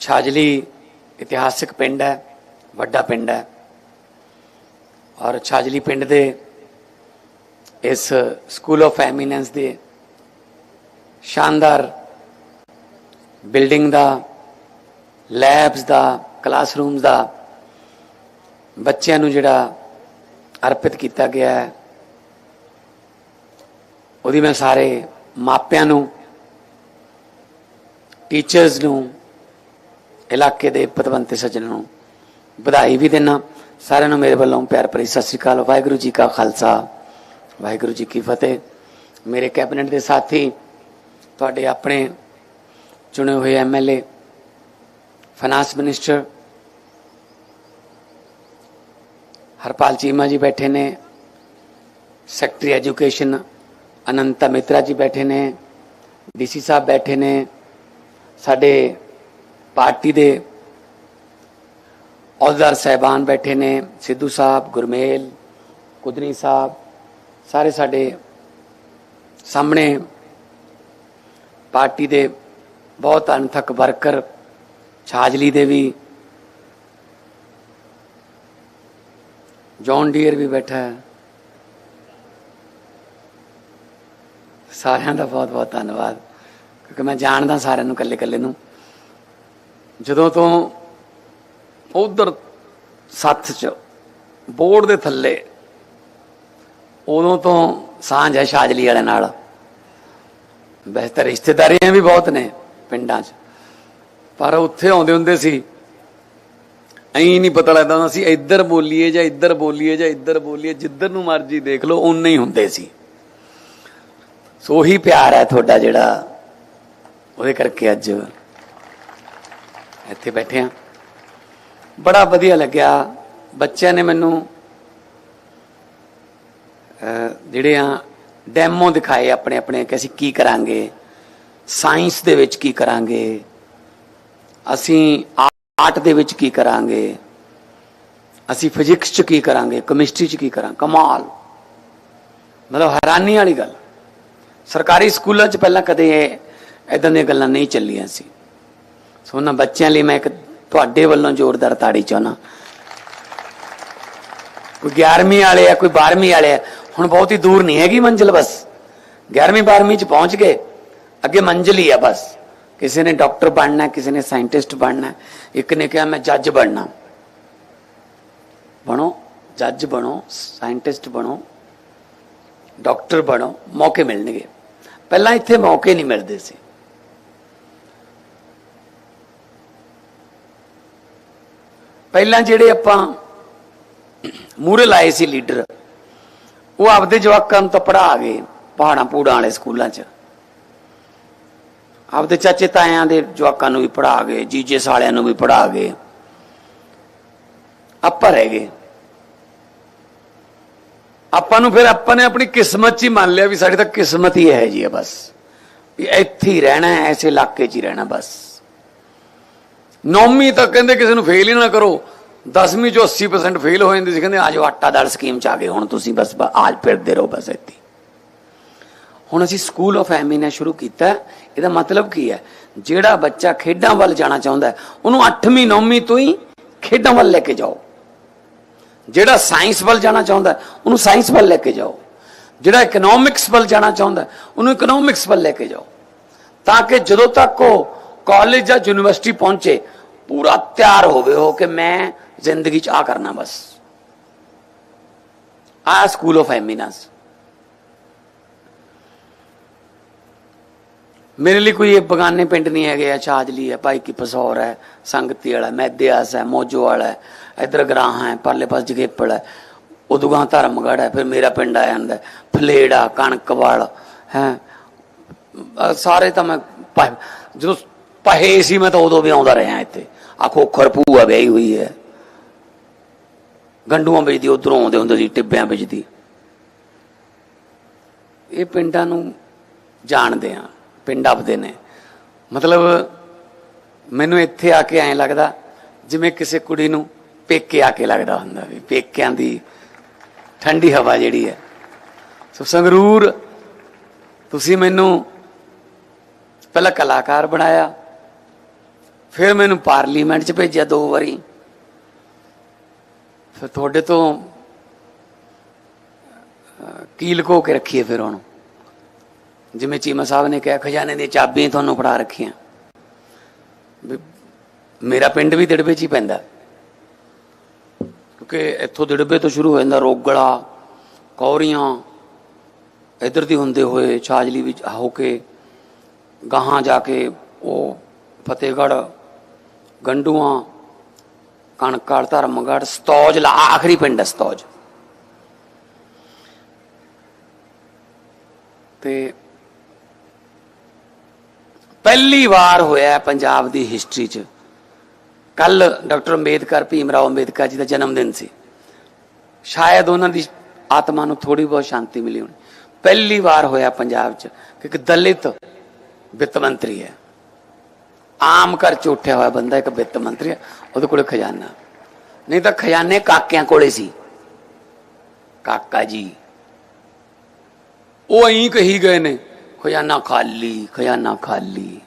ਛਾਜਲੀ ਇਤਿਹਾਸਿਕ ਪਿੰਡ ਹੈ, ਵੱਡਾ ਪਿੰਡ ਹੈ। ਔਰ ਛਾਜਲੀ ਪਿੰਡ ਦੇ ਇਸ ਸਕੂਲ ਆਫ ਐਮੀਨੈਂਸ ਦੇ ਸ਼ਾਨਦਾਰ ਬਿਲਡਿੰਗ ਦਾ ਲੈਬਸ ਦਾ ਕਲਾਸਰੂਮਸ ਦਾ ਬੱਚਿਆਂ ਨੂੰ ਜਿਹੜਾ ਅਰਪਿਤ ਕੀਤਾ ਗਿਆ ਹੈ, ਉਹਦੀ ਮੈਂ ਸਾਰੇ ਮਾਪਿਆਂ ਨੂੰ ਟੀਚਰਸ ਨੂੰ ਇਲਾਕੇ ਦੇ ਪਤਵੰਤੇ ਸੱਜਣ ਨੂੰ ਵਧਾਈ ਵੀ ਦੇਣਾ ਸਾਰਿਆਂ ਨੂੰ ਮੇਰੇ ਵੱਲੋਂ ਪਿਆਰ ਭਰੀ ਸਤਿ ਸ੍ਰੀ ਅਕਾਲ। ਵਾਹਿਗੁਰੂ ਜੀ ਕਾ ਖਾਲਸਾ। ਵਾਹਿਗੁਰੂ ਜੀ ਕੀ ਫਤਿਹ। ਮੇਰੇ ਕੈਬਨਿਟ ਦੇ ਸਾਥੀ, ਤੁਹਾਡੇ ਆਪਣੇ ਚੁਣੇ ਹੋਏ MLA finance minister, Harpal Cheema ji ਬੈਠੇ ਨੇ, ਸੈਕਟਰੀ ਐਜੂਕੇਸ਼ਨ ਅਨੰਤਾ ਮਿਤਰਾ ਜੀ ਬੈਠੇ ਨੇ, ਡੀਸੀ ਸਾਹਿਬ ਬੈਠੇ ਨੇ, ਸਾਡੇ ਪਾਰਟੀ ਦੇ ਅਹੁਦੇਦਾਰ ਸਹਿਬਾਨ ਬੈਠੇ ਨੇ, ਸਿੱਧੂ ਸਾਹਿਬ, ਗੁਰਮੇਲ, ਕੁਦਨੀ ਸਾਹਿਬ, ਸਾਰੇ ਸਾਡੇ ਸਾਹਮਣੇ ਪਾਰਟੀ ਦੇ ਬਹੁਤ ਅਣਥੱਕ ਵਰਕਰ, ਛਾਜਲੀ ਦੇ ਵੀ, ਜੌਨ ਡੀਅਰ ਵੀ ਬੈਠਾ ਹੈ। ਸਾਰਿਆਂ ਦਾ ਬਹੁਤ ਬਹੁਤ ਧੰਨਵਾਦ, ਕਿਉਂਕਿ ਮੈਂ ਜਾਣਦਾ ਸਾਰਿਆਂ ਨੂੰ ਇਕੱਲੇ ਇਕੱਲੇ ਨੂੰ। ਜਦੋਂ ਤੋਂ ਉਧਰ ਸੱਥ ਚ ਬੋਰਡ ਦੇ ਥੱਲੇ, ਉਦੋਂ ਤੋਂ ਸਾਂਝ ਹੈ ਸ਼ਾਜਲੀ ਵਾਲੇ ਨਾਲ। ਵੈਸੇ ਤਾਂ ਰਿਸ਼ਤੇਦਾਰੀਆਂ ਵੀ ਬਹੁਤ ਨੇ ਪਿੰਡਾਂ 'ਚ। ਪਰ ਉੱਥੇ ਆਉਂਦੇ ਹੁੰਦੇ ਸੀ, ਐਂ ਨਹੀਂ ਪਤਾ ਲੱਗਦਾ ਹੁੰਦਾ ਸੀ, ਇੱਧਰ ਬੋਲੀਏ ਜਾਂ ਇੱਧਰ ਬੋਲੀਏ ਜਾਂ ਇੱਧਰ ਬੋਲੀਏ, ਜਿੱਧਰ ਨੂੰ ਮਰਜ਼ੀ ਦੇਖ ਲਓ ਉਨੇ ਹੀ ਹੁੰਦੇ ਸੀ। ਸੋ ਉਹੀ ਪਿਆਰ ਹੈ ਤੁਹਾਡਾ ਜਿਹੜਾ ਉਹਦੇ ਕਰਕੇ ਅੱਜ ਇੱਥੇ ਬੈਠੇ ਆ। ਬੜਾ ਵਧੀਆ ਲੱਗਿਆ। ਬੱਚਿਆਂ ਨੇ ਮੈਨੂੰ ਜਿਹੜੇ ਆ, ਡੈਮੋ ਦਿਖਾਏ ਆਪਣੇ ਆਪਣੇ ਕਿ ਅਸੀਂ ਕੀ ਕਰਾਂਗੇ, ਸਾਇੰਸ ਦੇ ਵਿੱਚ ਕੀ ਕਰਾਂਗੇ, ਅਸੀਂ ਆਰਟ ਦੇ ਵਿੱਚ ਕੀ ਕਰਾਂਗੇ, ਅਸੀਂ ਫਿਜ਼ਿਕਸ ਚ ਕੀ ਕਰਾਂਗੇ, ਕੈਮਿਸਟਰੀ ਚ ਕੀ ਕਰਾਂ ਕਮਾਲ। ਮਤਲਬ ਹੈਰਾਨੀ ਵਾਲੀ ਗੱਲ। ਸਰਕਾਰੀ ਸਕੂਲਾਂ ਚ ਪਹਿਲਾਂ ਕਦੇ ਇਦਾਂ ਦੀਆਂ ਗੱਲਾਂ ਨਹੀਂ ਚੱਲੀਆਂ ਸੀ। ਸੋ ਉਹਨਾਂ ਬੱਚਿਆਂ ਲਈ ਮੈਂ ਇੱਕ ਤੁਹਾਡੇ ਵੱਲੋਂ ਜ਼ੋਰਦਾਰ ਤਾੜੀ ਚਾਹਨਾ ਕੋਈ 11ਵੀਂ ਵਾਲੇ ਆ ਕੋਈ 12ਵੀਂ ਵਾਲੇ ਆ ਹੁਣ ਬਹੁਤ ਹੀ ਦੂਰ ਨਹੀਂ ਹੈਗੀ ਮੰਜ਼ਿਲ ਬਸ। 11ਵੀਂ 12ਵੀਂ ਚ ਪਹੁੰਚ ਗਏ ਅੱਗੇ ਮੰਜ਼ਿਲ ਹੀ ਆ ਬਸ। ਕਿਸੇ ਨੇ ਡਾਕਟਰ ਬਣਨਾ ਹੈ, ਕਿਸੇ ਨੇ ਸਾਇੰਟਿਸਟ ਬਣਨਾ ਹੈ, ਇੱਕ ਨੇ ਕਿਹਾ ਮੈਂ ਜੱਜ ਬਣਨਾ। ਬਣੋ ਜੱਜ ਬਣੋ ਸਾਇੰਟਿਸਟ ਬਣੋ ਡਾਕਟਰ ਬਣੋ ਮੌਕੇ ਮਿਲਣਗੇ। ਪਹਿਲਾਂ ਇੱਥੇ ਮੌਕੇ ਨਹੀਂ ਮਿਲਦੇ ਸੀ। ਪਹਿਲਾਂ ਜਿਹੜੇ ਆਪਾਂ ਮੂਰੇ ਲਾਏ ਸੀ ਲੀਡਰ, ਉਹ ਆਪਦੇ ਜਵਾਕਾਂ ਨੂੰ ਤਾਂ ਪੜਾ ਗਏ, ਪਹਾੜਾਂ ਪੂੜਾਂ ਵਾਲੇ ਸਕੂਲਾਂ 'ਚ। ਆਪਦੇ ਚਾਚੇ ਤਾਇਆਂ ਦੇ ਜਵਾਕਾਂ ਨੂੰ ਵੀ ਪੜ੍ਹਾ ਗਏ, ਜੀਜੇ ਸਾਲਿਆਂ ਨੂੰ ਵੀ ਪੜ੍ਹਾ ਗਏ। ਆਪਾਂ ਰਹਿ ਗਏ। ਆਪਾਂ ਨੂੰ ਫਿਰ ਆਪਾਂ ਨੇ ਆਪਣੀ ਕਿਸਮਤ 'ਚ ਹੀ ਮੰਨ ਲਿਆ ਵੀ ਸਾਡੀ ਤਾਂ ਕਿਸਮਤ ਹੀ ਹੈ ਜੀ ਹੈ ਬਸ। ਵੀ ਇੱਥੇ ਹੀ ਰਹਿਣਾ ਹੈ ਐਸੇ ਇਲਾਕੇ 'ਚ ਹੀ ਰਹਿਣਾ ਬਸ। ਨੌਵੀਂ ਤੱਕ ਕਹਿੰਦੇ ਕਿਸੇ ਨੂੰ ਫੇਲ ਹੀ ਨਾ ਕਰੋ। 10ਵੀਂ ਚੋਂ 80% ਫੇਲ ਹੋ ਜਾਂਦੇ ਸੀ, ਕਹਿੰਦੇ ਆਜੋ ਆਟਾ ਦਾਲ ਸਕੀਮ ਚ ਆ ਗਏ, ਹੁਣ ਤੁਸੀਂ ਬਸ ਬ- ਆਜ ਫਿਰਦੇ ਰਹੋ ਬਸ ਇੱਥੇ। ਹੁਣ ਅਸੀਂ ਸਕੂਲ ਆਫ ਐਮੀਨਾ ਸ਼ੁਰੂ ਕੀਤਾ। ਇਹਦਾ ਮਤਲਬ ਕੀ ਹੈ? ਜਿਹੜਾ ਬੱਚਾ ਖੇਡਾਂ ਵੱਲ ਜਾਣਾ ਚਾਹੁੰਦਾ ਉਹਨੂੰ 8ਵੀਂ 9ਵੀਂ ਤੋਂ ਹੀ ਖੇਡਾਂ ਵੱਲ ਲੈ ਕੇ ਜਾਓ। ਜਿਹੜਾ ਸਾਇੰਸ ਵੱਲ ਜਾਣਾ ਚਾਹੁੰਦਾ ਉਹਨੂੰ ਸਾਇੰਸ ਵੱਲ ਲੈ ਕੇ ਜਾਓ। ਜਿਹੜਾ ਇਕਨੋਮਿਕਸ ਵੱਲ ਜਾਣਾ ਚਾਹੁੰਦਾ ਉਹਨੂੰ ਇਕਨੋਮਿਕਸ ਵੱਲ ਲੈ ਕੇ ਜਾਓ। ਤਾਂ ਕਿ ਜਦੋਂ ਤੱਕ ਉਹ ਕਾਲਜ ਜਾਂ ਯੂਨੀਵਰਸਿਟੀ ਪਹੁੰਚੇ ਪੂਰਾ ਤਿਆਰ ਹੋਵੇ ਹੋ ਕਿ ਮੈਂ ਜ਼ਿੰਦਗੀ 'ਚ ਆ ਕਰਨਾ ਬਸ। ਆ ਸਕੂਲ ਆਫ ਐਮੀਨੈਂਸ ਮੇਰੇ ਲਈ ਕੋਈ ਇਹ ਬਗਾਨੇ ਪਿੰਡ ਨਹੀਂ ਹੈਗੇ ਆ ਛਾਜਲੀ ਹੈ ਭਾਈ ਕੀ ਪਸੌਰ ਹੈ ਸੰਗਤੀ ਵਾਲਾ ਮੈਦਿਆਸ ਹੈ ਮੋਜੋ ਵਾਲਾ ਹੈ ਇਧਰ ਗਰਾਹ ਹੈ ਪਰਲੇ ਪਾਸ ਜਗੇਪੜ ਹੈ ਉਦੂਗਾ ਧਰਮਗੜ ਹੈ ਫਿਰ ਮੇਰਾ ਪਿੰਡ ਆ ਜਾਂਦਾ ਹੈ, ਫਲੇੜਾ ਕਣਕਵਾਲ ਹੈ ਅਹ ਸਾਰੇ ਤਾਂ ਮੈਂ ਜਦੋਂ ਪਹੇ ਸੀ ਮੈਂ ਤਾਂ ਉਦੋਂ ਵੀ ਆਉਂਦਾ ਰਿਹਾ ਇੱਥੇ। ਆ ਖੋਖਰ ਭੂਆ ਵਿਆਹੀ ਹੋਈ ਹੈ। ਗੰਡੂਆਂ ਵਿੱਚ ਦੀ ਉਧਰੋਂ ਆਉਂਦੇ ਹੁੰਦੇ ਸੀ, ਟਿੱਬਿਆਂ ਵਿੱਚ ਇਹ ਪਿੰਡਾਂ ਨੂੰ ਜਾਣਦੇ ਆ, ਪਿੰਡ ਆਪਦੇ ਨੇ। ਮਤਲਬ ਮੈਨੂੰ ਇੱਥੇ ਆ ਕੇ ਐਂ ਲੱਗਦਾ, ਜਿਵੇਂ ਕਿਸੇ ਕੁੜੀ ਨੂੰ ਪੇਕੇ ਆ ਕੇ ਲੱਗਦਾ ਹੁੰਦਾ ਵੀ, ਪੇਕਿਆਂ ਦੀ ਠੰਡੀ ਹਵਾ ਜਿਹੜੀ ਹੈ। ਸੋ ਸੰਗਰੂਰ, ਤੁਸੀਂ ਮੈਨੂੰ ਪਹਿਲਾਂ ਕਲਾਕਾਰ ਬਣਾਇਆ ਫਿਰ ਮੈਨੂੰ ਪਾਰਲੀਮੈਂਟ 'ਚ ਭੇਜਿਆ ਦੋ ਵਾਰੀ। ਫਿਰ ਤੁਹਾਡੇ ਤੋਂ ਅਹ, ਕੀ ਕੇ ਰੱਖੀਏ ਫਿਰ ਉਹਨੂੰ। ਜਿਵੇਂ ਚੀਮਾ ਸਾਹਿਬ ਨੇ ਕਿਹਾ ਖਜ਼ਾਨੇ ਦੀਆਂ ਚਾਬੀਆਂ ਤੁਹਾਨੂੰ ਫੜਾ ਰੱਖੀਆਂ। ਵੀ ਮੇਰਾ ਪਿੰਡ ਵੀ ਦਿੜਬੇ 'ਚ ਹੀ ਪੈਂਦਾ। ਕਿਉਂਕਿ ਇੱਥੋਂ ਦਿੜਬੇ ਤੋਂ ਸ਼ੁਰੂ ਹੋ ਜਾਂਦਾ ਰੋਗੜਾ ਕੌਰੀਆਂ ਇਧਰ ਦੀ ਹੁੰਦੇ ਹੋਏ ਛਾਜਲੀ ਵਿੱਚ ਹੋ ਕੇ ਗਾਹਾਂ ਜਾ ਕੇ ਉਹ ਫਤਿਹਗੜ੍ਹ ਗੰਡੂਆਂ ਕਣਕੜ ਧਰਮਗੜ੍ਹ ਸਤੌਜ, ਲਾ ਆਖਰੀ ਪਿੰਡ ਹੈ ਸਤੌਜ। ਤੇ ਪਹਿਲੀ ਵਾਰ ਹੋਇਆ ਪੰਜਾਬ ਦੀ ਹਿਸਟਰੀ 'ਚ। ਕੱਲ ਡਾਕਟਰ ਅੰਬੇਦਕਰ, ਭੀਮ ਰਾਓ ਅੰਬੇਦਕਰ ਜੀ ਦਾ ਜਨਮ ਦਿਨ ਸੀ। ਸ਼ਾਇਦ ਉਹਨਾਂ ਦੀ ਆਤਮਾ ਨੂੰ ਥੋੜੀ ਬਹੁਤ ਸ਼ਾਂਤੀ ਮਿਲੀ ਹੋਣੀ। ਪਹਿਲੀ ਵਾਰ ਹੋਇਆ ਪੰਜਾਬ 'ਚ ਕਿ ਇੱਕ ਦਲਿਤ ਵਿੱਤ ਮੰਤਰੀ ਹੈ। ਆਮ ਘਰ ਚ ਉੱਠਿਆ ਹੋਇਆ ਬੰਦਾ, ਇੱਕ ਵਿੱਤ ਮੰਤਰੀ, ਉਹਦੇ ਕੋਲੇ ਖਜ਼ਾਨਾ। ਨਹੀਂ ਤਾਂ ਖਜ਼ਾਨੇ ਕਾਕਿਆਂ ਕੋਲੇ ਸੀ। ਕਾਕਾ ਜੀ, ਉਹ ਐਂ ਕਹੀ ਗਏ ਨੇ, ਖਜ਼ਾਨਾ ਖਾਲੀ ਖਜ਼ਾਨਾ ਖਾਲੀ।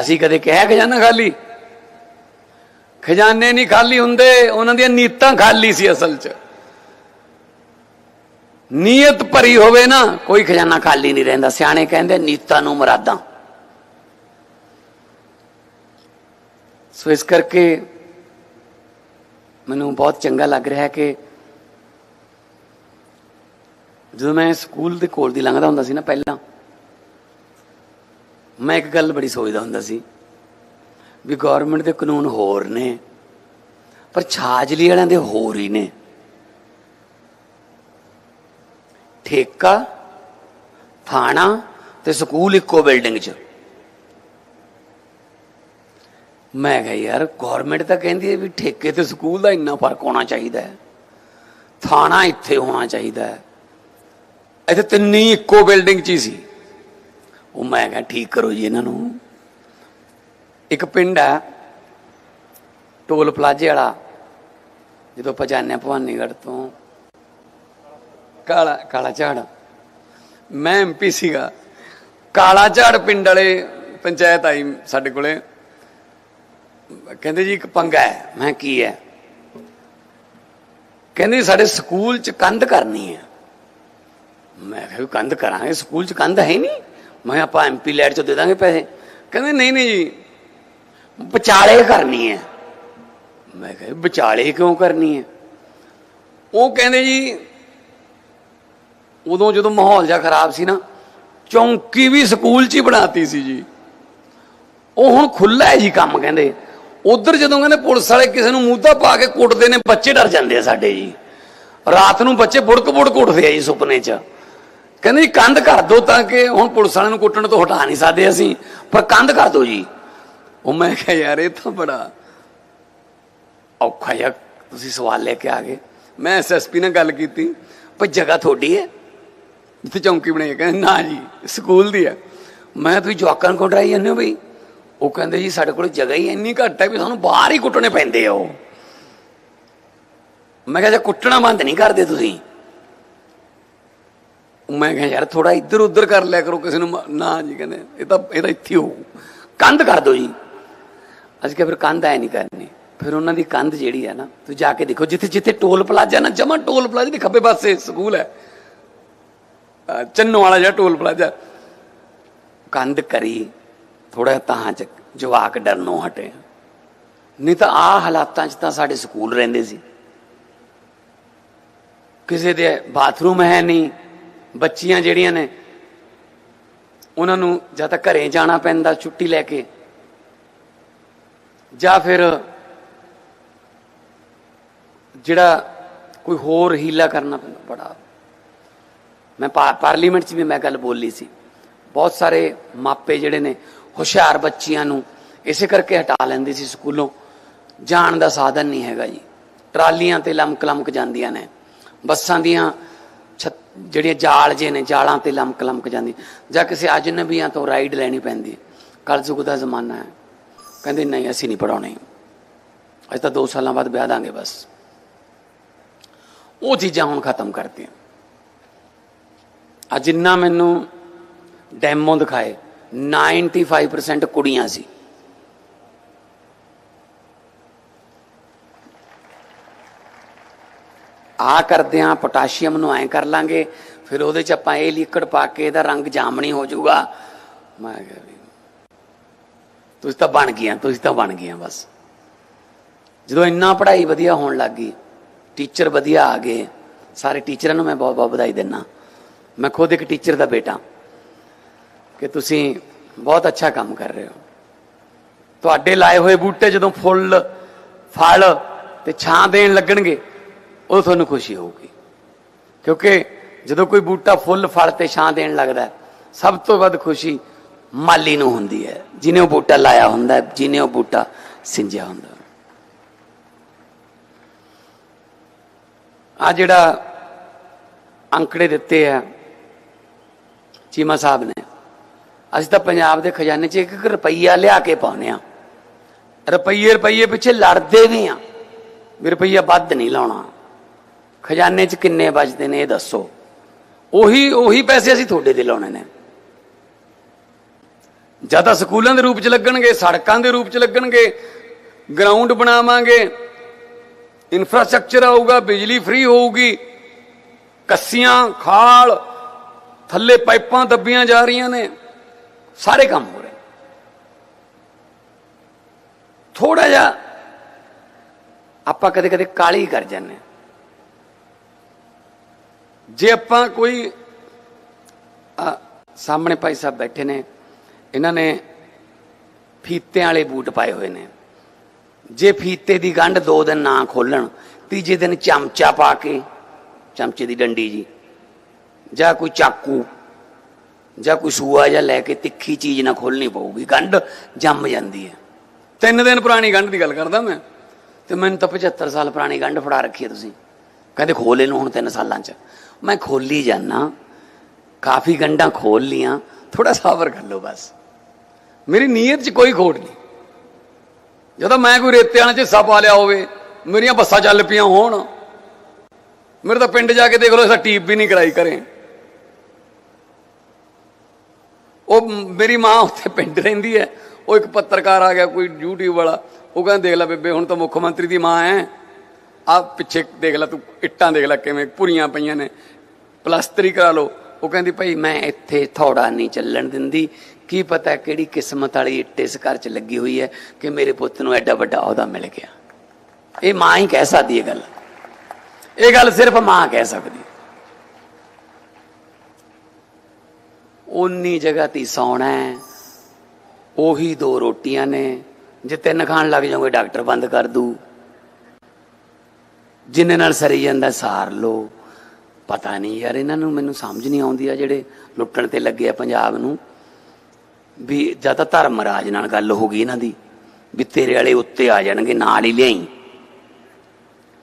ਅਸੀਂ ਕਦੇ ਕਿਹਾ ਖਜ਼ਾਨਾ ਖਾਲੀ? ਖਜ਼ਾਨੇ ਨਹੀਂ ਖਾਲੀ ਹੁੰਦੇ, ਉਹਨਾਂ ਦੀਆਂ ਨੀਤਾਂ ਖਾਲੀ ਸੀ ਅਸਲ 'ਚ। ਨੀਅਤ ਭਰੀ ਹੋਵੇ ਨਾ, ਕੋਈ ਖਜ਼ਾਨਾ ਖਾਲੀ ਨਹੀਂ ਰਹਿੰਦਾ। ਸਿਆਣੇ ਕਹਿੰਦੇ, ਨੀਤਾਂ ਨੂੰ ਮਰਾਦਾਂ। ਸੋ ਇਸ ਕਰਕੇ ਮੈਨੂੰ ਬਹੁਤ ਚੰਗਾ ਲੱਗ ਰਿਹਾ ਹੈ ਕਿ ਜਦੋਂ ਮੈਂ ਸਕੂਲ ਦੇ ਕੋਲ ਦੀ ਲੰਘਦਾ ਹੁੰਦਾ ਸੀ ਨਾ ਪਹਿਲਾਂ, ਮੈਂ ਇੱਕ ਗੱਲ ਬੜੀ ਸੋਚਦਾ ਹੁੰਦਾ ਸੀ ਵੀ ਗਵਰਨਮੈਂਟ ਦੇ ਕਾਨੂੰਨ ਹੋਰ ਨੇ, ਪਰ ਛਾਜਲੀ ਵਾਲਿਆਂ ਦੇ ਹੋਰ ਹੀ ਨੇ। ਠੇਕਾ, ਥਾਣਾ ਤੇ ਸਕੂਲ ਇੱਕੋ ਬਿਲਡਿੰਗ 'ਚ। ਮੈਂ ਕਿਹਾ, ਯਾਰ ਗਵਰਨਮੈਂਟ ਤਾਂ ਕਹਿੰਦੀ ਹੈ ਵੀ ਠੇਕੇ ਤੇ ਸਕੂਲ ਦਾ ਇੰਨਾ ਫ਼ਰਕ ਹੋਣਾ ਚਾਹੀਦਾ ਹੈ। ਥਾਣਾ ਇੱਥੇ ਹੋਣਾ ਚਾਹੀਦਾ ਹੈ। ਇੱਥੇ ਤਿੰਨੀ ਇੱਕੋ ਬਿਲਡਿੰਗ 'ਚ ਹੀ ਸੀ। ਉਹ ਮੈਂ ਕਿਹਾ, ਠੀਕ ਕਰੋ ਜੀ ਇਹਨਾਂ ਨੂੰ। ਇੱਕ ਪਿੰਡ ਹੈ ਟੋਲ ਪਲਾਜ਼ੇ ਵਾਲਾ, ਜਦੋਂ ਆਪਾਂ ਜਾਂਦੇ ਹਾਂ ਭਵਾਨੀਗੜ੍ਹ ਤੋਂ, ਕਾਲਾ ਕਾਲਾ ਝਾੜ। ਮੈਂ ਐਮਪੀ ਸੀਗਾ। ਕਾਲਾ ਝਾੜ ਪਿੰਡ ਵਾਲੇ ਪੰਚਾਇਤ ਆਈ ਸਾਡੇ ਕੋਲੇ। ਕਹਿੰਦੇ ਜੀ, ਇੱਕ ਪੰਗਾ ਹੈ। ਮੈਂ ਕੀ ਹੈ? ਕਹਿੰਦੇ ਸਾਡੇ ਸਕੂਲ ਚ ਕੰਧ ਕਰਨੀ ਹੈ। ਮੈਂ ਕਿਹਾ ਵੀ ਕੰਧ ਕਰਾਂਗੇ, ਸਕੂਲ ਚ ਕੰਧ ਹੈ ਨਹੀਂ। ਮੈਂ ਕਿਹਾ, ਆਪਾਂ ਐਮਪੀ ਲੈਟ ਚ ਦੇ ਦਾਂਗੇ ਪੈਸੇ। ਕਹਿੰਦੇ, ਨਹੀਂ ਨਹੀਂ ਜੀ, ਵਿਚਾਲੇ ਕਰਨੀ ਹੈ। ਮੈਂ ਕਿਹਾ ਵੀ ਵਿਚਾਲੇ ਕਿਉਂ ਕਰਨੀ ਹੈ? ਉਹ ਕਹਿੰਦੇ ਜੀ, ਉਦੋਂ ਜਦੋਂ ਮਾਹੌਲ ਜਿਹਾ ਖਰਾਬ ਸੀ ਨਾ, ਚੌਂਕੀ ਵੀ ਸਕੂਲ 'ਚ ਹੀ ਬਣਾਤੀ ਸੀ ਜੀ। ਉਹ ਹੁਣ ਖੁੱਲਾ ਹੈ ਜੀ ਕੰਮ, ਕਹਿੰਦੇ। ਉਧਰ ਜਦੋਂ ਕਹਿੰਦੇ ਪੁਲਿਸ ਵਾਲੇ ਕਿਸੇ ਨੂੰ ਮੂਧਾ ਪਾ ਕੇ ਕੁੱਟਦੇ ਨੇ, ਬੱਚੇ ਡਰ ਜਾਂਦੇ ਆ ਸਾਡੇ ਜੀ। ਰਾਤ ਨੂੰ ਬੱਚੇ ਬੁੜਕ ਬੁੜਕ ਉੱਠਦੇ ਆ ਜੀ ਸੁਪਨੇ 'ਚ। ਕਹਿੰਦੇ ਜੀ, ਕੰਧ ਕਰ ਦੋ ਤਾਂ ਕਿ ਹੁਣ ਪੁਲਿਸ ਵਾਲਿਆਂ ਨੂੰ ਕੁੱਟਣ ਤੋਂ ਹਟਾ ਨਹੀਂ ਸਕਦੇ ਅਸੀਂ, ਪਰ ਕੰਧ ਕਰ ਦੋ ਜੀ। ਉਹ ਮੈਂ ਕਿਹਾ, ਯਾਰ, ਇਹ ਤਾਂ ਬੜਾ ਔਖਾ ਜਿਹਾ ਤੁਸੀਂ ਸਵਾਲ ਲੈ ਕੇ ਆ ਗਏ। ਮੈਂ ਐਸਐਸਪੀ ਨਾਲ ਗੱਲ ਕੀਤੀ ਪਰ ਜਗ੍ਹਾ ਤੁਹਾਡੀ ਹੈ, ਜਿੱਥੇ ਚੌਂਕੀ ਬਣਾਈ ਕਹਿੰਦੇ, ਨਾ ਜੀ, ਸਕੂਲ ਦੀ ਹੈ। ਮੈਂ ਤੁਸੀਂ ਜਵਾਕਾਂ ਨੂੰ ਡਰਾਈ ਜਾਂਦੇ ਹੋ ਬਈ ਉਹ ਕਹਿੰਦੇ ਜੀ ਸਾਡੇ ਕੋਲ ਜਗ੍ਹਾ ਹੀ ਇੰਨੀ ਘੱਟ ਹੈ ਵੀ ਸਾਨੂੰ ਬਾਹਰ ਹੀ ਕੁੱਟਣੇ ਪੈਂਦੇ ਆ ਉਹ। ਮੈਂ ਕਿਹਾ ਜੇ ਕੁੱਟਣਾ ਬੰਦ ਨਹੀਂ ਕਰਦੇ ਤੁਸੀਂ। ਮੈਂ ਕਿਹਾ ਯਾਰ ਥੋੜਾ ਇੱਧਰ ਉੱਧਰ ਕਰ ਲਿਆ ਕਰੋ ਕਿਸੇ ਨੂੰ ਨਾ ਜੀ ਕਹਿੰਦੇ, ਇਹ ਤਾਂ ਇਹ ਤਾਂ ਇੱਥੇ ਹੋ ਕੰਧ ਕਰ ਦਿਓ ਜੀ। ਅਸੀਂ ਕਿਹਾ ਫਿਰ ਕੰਧ ਐ ਨਹੀਂ ਕਰਨੀ। ਫਿਰ ਉਹਨਾਂ ਦੀ ਕੰਧ ਜਿਹੜੀ ਹੈ ਨਾ, ਤੁਸੀਂ ਜਾ ਕੇ ਦੇਖੋ, ਜਿੱਥੇ ਜਿੱਥੇ ਟੋਲ ਪਲਾਜ਼ਾ ਨਾ, ਜਮਾ ਟੋਲ ਪਲਾਜ਼ਾ ਦੇ ਖੱਬੇ ਪਾਸੇ ਸਕੂਲ ਹੈ। ਚੰਨੋ ਵਾਲਾ ਜਿਹੜਾ ਟੋਲ ਪਲਾਜ਼ਾ। ਕੰਧ ਕਰੀ। ਥੋੜਾ ਤਾਂ ਚ ਜਵਾਕ ਡਰਨੋਂ ਹਟੇ ਨਹੀਂ ਤਾਂ ਆ ਹਾਲਾਤਾਂ 'ਚ ਤਾਂ ਸਾਡੇ ਸਕੂਲ ਰਹਿੰਦੇ ਸੀ। ਕਿਸੇ ਦੇ ਬਾਥਰੂਮ ਹੈ ਨਹੀਂ, ਬੱਚੀਆਂ ਜਿਹੜੀਆਂ ਨੇ, ਉਹਨਾਂ ਨੂੰ ਜਾਂ ਤਾਂ ਘਰੇ ਜਾਣਾ ਪੈਂਦਾ ਛੁੱਟੀ ਲੈ ਕੇ, ਜਾਂ ਫਿਰ ਜਿਹੜਾ ਕੋਈ ਹੋਰ ਹੀਲਾ ਕਰਨਾ ਪੈਂਦਾ, ਬੜਾ। ਮੈਂ ਪਾ- ਪਾਰਲੀਮੈਂਟ 'ਚ ਵੀ ਮੈਂ ਗੱਲ ਬੋਲੀ ਸੀ। ਬਹੁਤ ਸਾਰੇ ਮਾਪੇ ਜਿਹੜੇ ਨੇ ਹੁਸ਼ਿਆਰ ਬੱਚੀਆਂ ਨੂੰ ਇਸੇ ਕਰਕੇ ਹਟਾ ਲੈਂਦੇ ਸੀ ਸਕੂਲੋਂ। ਜਾਣ ਦਾ ਸਾਧਨ ਨਹੀਂ ਹੈਗਾ ਜੀ। ਟਰਾਲੀਆਂ ਤੇ ਲਮਕ ਲਮਕ ਜਾਂਦੀਆਂ ਨੇ। ਬੱਸਾਂ ਦੀਆਂ ਛੱਤ- ਜਿਹੜੀਆਂ ਜਾਲ ਜੇ ਨੇ, ਜਾਲਾਂ ਤੇ ਲਮਕ ਲਮਕ ਜਾਂਦੀ ਜਾਂ ਕਿਸੇ ਅਜਨਬੀਆਂ ਤੋਂ ਰਾਈਡ ਲੈਣੀ ਪੈਂਦੀ ਕਲਯੁਗ ਦਾ ਜ਼ਮਾਨਾ ਹੈ। ਕਹਿੰਦੇ ਨਹੀਂ, ਅਸੀਂ ਨਹੀਂ ਪੜਾਉਣੇ ਅੱਜ ਤਾਂ 2 ਸਾਲਾਂ ਬਾਅਦ ਵਿਆਹ ਦਾਂਗੇ ਬਸ। ਉਹ ਚੀਜ਼ਾਂ ਹੁਣ ਖਤਮ ਕਰਤੀਆਂ। ਆ ਜਿੰਨਾ ਮੈਨੂੰ ਡੈਮੋ ਦਿਖਾਏ। 95% ਕੁੜੀਆਂ ਸੀ। ਆ ਕਰਦੇ ਆ ਪੋਟਾਸ਼ੀਅਮ ਨੂੰ ਐ ਕਰ ਲਾਂਗੇ, ਫਿਰ ਉਹਦੇ ਚ ਆਪਾਂ ਇਹ ਲਿਕੜ ਪਾ ਕੇ ਇਹਦਾ ਰੰਗ ਜਾਮਣੀ ਹੋ ਜਾਊਗਾ। ਮੈਂ ਕਿਹਾ ਵੀ ਤੁਸੀਂ ਤਾਂ ਬਣ ਗਈਆਂ, ਤੁਸੀਂ ਤਾਂ ਬਣ ਗਈਆਂ ਬਸ। ਜਦੋਂ ਇੰਨਾ ਪੜ੍ਹਾਈ ਵਧੀਆ ਹੋਣ ਲੱਗ ਗਈ, ਟੀਚਰ ਵਧੀਆ ਆ ਗਏ, ਸਾਰੇ ਟੀਚਰਾਂ ਨੂੰ ਮੈਂ ਬਹੁਤ ਬਹੁਤ ਵਧਾਈ ਦਿੰਨਾ ਮੈਂ ਖੁਦ ਇੱਕ ਟੀਚਰ ਦਾ ਬੇਟਾ। ਕਿ ਤੁਸੀਂ ਬਹੁਤ ਅੱਛਾ ਕੰਮ ਕਰ ਰਹੇ ਹੋ। ਤੁਹਾਡੇ ਲਾਏ ਹੋਏ ਬੂਟੇ ਜਦੋਂ ਫੁੱਲ ਫਲ ਤੇ ਛਾਂ ਦੇਣ ਲੱਗਣਗੇ ਉਹ ਤੁਹਾਨੂੰ ਖੁਸ਼ੀ ਹੋਊਗੀ। ਕਿਉਂਕਿ ਜਦੋਂ ਕੋਈ ਬੂਟਾ ਫੁੱਲ ਫਲ ਤੇ ਛਾਂ ਦੇਣ ਲੱਗਦਾ ਸਭ ਤੋਂ ਵੱਧ ਖੁਸ਼ੀ ਮਾਲੀ ਨੂੰ ਹੁੰਦੀ ਹੈ। ਜਿਹਨੇ ਉਹ ਬੂਟਾ ਲਾਇਆ ਹੁੰਦਾ ਹੈ, ਜਿਹਨੇ ਉਹ ਬੂਟਾ ਸਿੰਜਿਆ ਹੁੰਦਾ। ਆ ਜਿਹੜਾ ਅੰਕੜੇ ਦਿੱਤੇ ਆ ਚੀਮਾ ਸਾਹਿਬ ਨੇ ਅਸੀਂ ਤਾਂ ਪੰਜਾਬ ਦੇ ਖਜ਼ਾਨੇ 'ਚ ਇੱਕ ਇੱਕ ਰੁਪਈਆ ਲਿਆ ਕੇ ਪਾਉਨੇ ਆ ਰੁਪਈਏ ਰੁਪਈਏ ਪਿੱਛੇ ਲੜਦੇ ਵੀ ਆ ਵੀ ਰੁਪਈਆ ਵੱਧ ਨਹੀਂ ਲਾਉਣਾ। ਖਜ਼ਾਨੇ 'ਚ ਕਿੰਨੇ ਬਚਦੇ ਨੇ ਇਹ ਦੱਸੋ। ਉਹੀ ਉਹੀ ਪੈਸੇ ਅਸੀਂ ਤੁਹਾਡੇ ਦੇ ਲਾਉਣੇ ਨੇ। ਜਾਂ ਤਾਂ ਸਕੂਲਾਂ ਦੇ ਰੂਪ 'ਚ ਲੱਗਣਗੇ, ਸੜਕਾਂ ਦੇ ਰੂਪ 'ਚ ਲੱਗਣਗੇ ਗਰਾਊਂਡ ਬਣਾਵਾਂਗੇ ਇਨਫਰਾਸਟ੍ਰਕਚਰ ਆਊਗਾ, ਬਿਜਲੀ ਫ੍ਰੀ ਹੋਊਗੀ, ਕੱਸੀਆਂ, ਖਾਲ, ਥੱਲੇ ਪਾਈਪਾਂ ਦੱਬੀਆਂ ਜਾ ਰਹੀਆਂ ਨੇ। ਸਾਰੇ ਕੰਮ ਹੋ ਰਹੇ ਥੋੜਾ ਜਿਹਾ ਆਪਾਂ ਕਦੇ ਕਦੇ ਕਾਲੀ ਕਰ ਜਾਂਦੇ ਹਾਂ। ਜੇ ਆਪਾਂ ਕੋਈ ਸਾਹਮਣੇ ਭਾਈ ਸਾਹਿਬ ਬੈਠੇ ਨੇ, ਇਹਨਾਂ ਨੇ ਫੀਤਿਆਂ ਵਾਲੇ ਬੂਟ ਪਾਏ ਹੋਏ ਨੇ ਜੇ ਫੀਤੇ ਦੀ ਗੰਢ ਦੋ ਦਿਨ ਨਾ ਖੋਲਣ, ਤੀਜੇ ਦਿਨ ਚਮਚਾ ਪਾ ਕੇ, ਚਮਚੇ ਦੀ ਡੰਡੀ ਜੀ, ਜਾਂ ਕੋਈ ਚਾਕੂ ਜਾਂ ਕੋਈ ਸੂਆ ਜਾਂ ਲੈ ਕੇ ਤਿੱਖੀ ਚੀਜ਼ ਨਾ ਖੋਲਣੀ ਪਊਗੀ, ਗੰਢ ਜੰਮ ਜਾਂਦੀ ਹੈ। ਤਿੰਨ ਦਿਨ ਪੁਰਾਣੀ ਗੰਢ ਦੀ ਗੱਲ ਕਰਦਾ ਮੈਂ, ਤੇ ਮੈਨੂੰ ਤਾਂ 75 ਸਾਲ ਪੁਰਾਣੀ ਗੰਢ ਫੜਾ ਰੱਖੀ ਹੈ ਤੁਸੀਂ। ਕਹਿੰਦੇ ਖੋਲ ਇਹਨੂੰ ਹੁਣ ਤਿੰਨ ਸਾਲਾਂ ਚ। ਮੈਂ ਖੋਲੀ ਜਾਣਾ ਕਾਫੀ ਗੰਢਾਂ ਖੋਲ ਲੀਆਂ ਥੋੜਾ ਸਾਬਰ ਕਰ ਲਓ ਬਸ। ਮੇਰੀ ਨੀਅਤ 'ਚ ਕੋਈ ਖੋਟ ਨਹੀਂ। ਜਦੋਂ ਮੈਂ ਕੋਈ ਰੇਤੇ ਵਾਲਾ ਚ ਹਿੱਸਾ ਪਾ ਲਿਆ ਹੋਵੇ, ਮੇਰੀਆਂ ਬੱਸਾਂ ਚੱਲ ਪਈਆਂ ਹੋਣ। ਮੇਰੇ ਤਾਂ ਪਿੰਡ ਜਾ ਕੇ ਦੇਖ ਲਓ, ਇਸਾ ਟੀਪ ਵੀ ਨਹੀਂ ਕਰਾਈ ਕਰੇ। ਉਹ ਮੇਰੀ ਮਾਂ ਉੱਥੇ ਪਿੰਡ ਰਹਿੰਦੀ ਹੈ। ਉਹ ਇੱਕ ਪੱਤਰਕਾਰ ਆ ਗਿਆ ਕੋਈ ਯੂਟਿਊਬ ਵਾਲਾ। ਉਹ ਕਹਿੰਦਾ, ਦੇਖ ਲੈ ਬੇਬੇ, ਹੁਣ ਤਾਂ ਮੁੱਖ ਮੰਤਰੀ ਦੀ ਮਾਂ ਹੈ। ਆ ਪਿੱਛੇ ਦੇਖ ਲੈ ਤੂੰ, ਇੱਟਾਂ ਦੇਖ ਲੈ ਕਿਵੇਂ ਭੁਰੀਆਂ ਪਈਆਂ ਨੇ। ਪਲਸਤਰੀ ਕਰਾ ਲਓ। ਉਹ ਕਹਿੰਦੀ, ਭਾਈ, ਮੈਂ ਇੱਥੇ ਥੋੜਾ ਨਹੀਂ ਚੱਲਣ ਦਿੰਦੀ। ਕੀ ਪਤਾ ਕਿਹੜੀ ਕਿਸਮਤ ਵਾਲੀ ਇੱਟ ਇਸ ਘਰ 'ਚ ਲੱਗੀ ਹੋਈ ਹੈ ਕਿ ਮੇਰੇ ਪੁੱਤ ਨੂੰ ਐਡਾ ਵੱਡਾ ਅਹੁਦਾ ਮਿਲ ਗਿਆ। ਇਹ ਮਾਂ ਹੀ ਕਹਿ ਸਕਦੀ ਇਹ ਗੱਲ। ਇਹ ਗੱਲ ਸਿਰਫ ਮਾਂ ਕਹਿ ਸਕਦੀ ਉਨੀ ਜਗ੍ਹਾ ਤੇ ਸੌਣਾ ਹੈ। ਉਹੀ ਦੋ ਰੋਟੀਆਂ ਨੇ, ਜੇ ਤਿੰਨ ਖਾਣ ਲੱਗ ਜਾਓਗੇ, ਡਾਕਟਰ ਬੰਦ ਕਰ ਦੂ। ਜਿੰਨੇ ਨਾਲ ਸਰੀ ਜਾਂਦਾ, ਸਾਰ ਲੋ। ਪਤਾ ਨਹੀਂ ਯਾਰ, ਇਹਨਾਂ ਨੂੰ ਮੈਨੂੰ ਸਮਝ ਨਹੀਂ ਆਉਂਦੀ ਆ ਜਿਹੜੇ ਲੁੱਟਣ ਤੇ ਲੱਗੇ ਆ ਪੰਜਾਬ ਨੂੰ। ਵੀ ਜਾਂ ਤਾਂ ਧਰਮ ਰਾਜ ਨਾਲ ਗੱਲ ਹੋ ਗਈ ਇਹਨਾਂ ਦੀ, ਵੀ ਤੇਰੇ ਵਾਲੇ ਉੱਤੇ ਆ ਜਾਣਗੇ, ਨਾਲ ਹੀ ਲਿਆਈ।